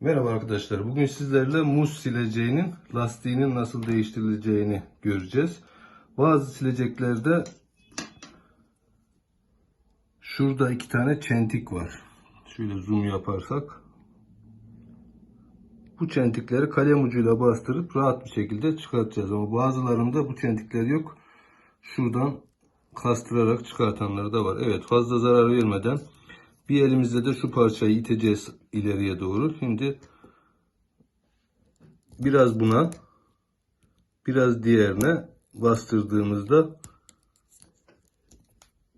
Merhaba arkadaşlar. Bugün sizlerle muz sileceğinin lastiğinin nasıl değiştirileceğini göreceğiz. Bazı sileceklerde şurada iki tane çentik var. Şöyle zoom yaparsak bu çentikleri kalem ucuyla bastırıp rahat bir şekilde çıkartacağız. Ama bazılarında bu çentikler yok. Şuradan kastırarak çıkartanları da var. Evet fazla zarar vermeden bir elimizde de şu parçayı iteceğiz ileriye doğru. Şimdi biraz buna biraz diğerine bastırdığımızda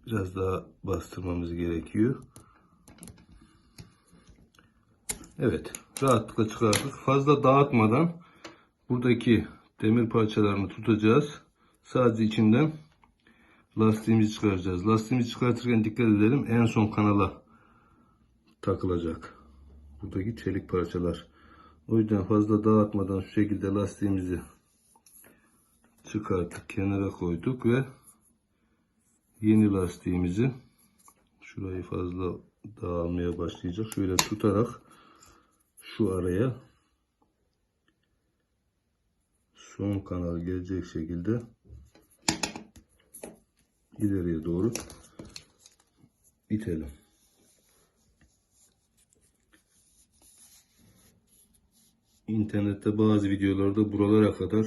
biraz daha bastırmamız gerekiyor. Evet rahatlıkla çıkardık. Fazla dağıtmadan buradaki demir parçalarını tutacağız. Sadece içinden lastiğimizi çıkaracağız. Lastiğimizi çıkartırken dikkat edelim en son kanala takılacak. Buradaki çelik parçalar. O yüzden fazla dağıtmadan şu şekilde lastiğimizi çıkarttık, kenara koyduk ve yeni lastiğimizi şurayı fazla dağılmaya başlayacak. Şöyle tutarak şu araya son kanal gelecek şekilde ileriye doğru itelim. İnternette bazı videolarda buralara kadar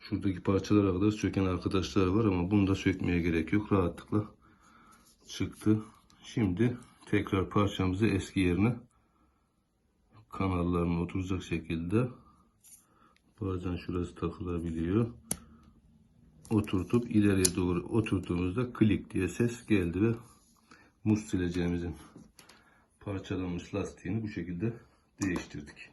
şuradaki parçalara kadar söken arkadaşlar var ama bunu da sökmeye gerek yok. Rahatlıkla çıktı. Şimdi tekrar parçamızı eski yerine kanallarına oturacak şekilde bazen şurası takılabiliyor. Oturtup ileriye doğru oturttuğumuzda klik diye ses geldi ve muz sileceğimizin parçalanmış lastiğini bu şekilde değiştirdik.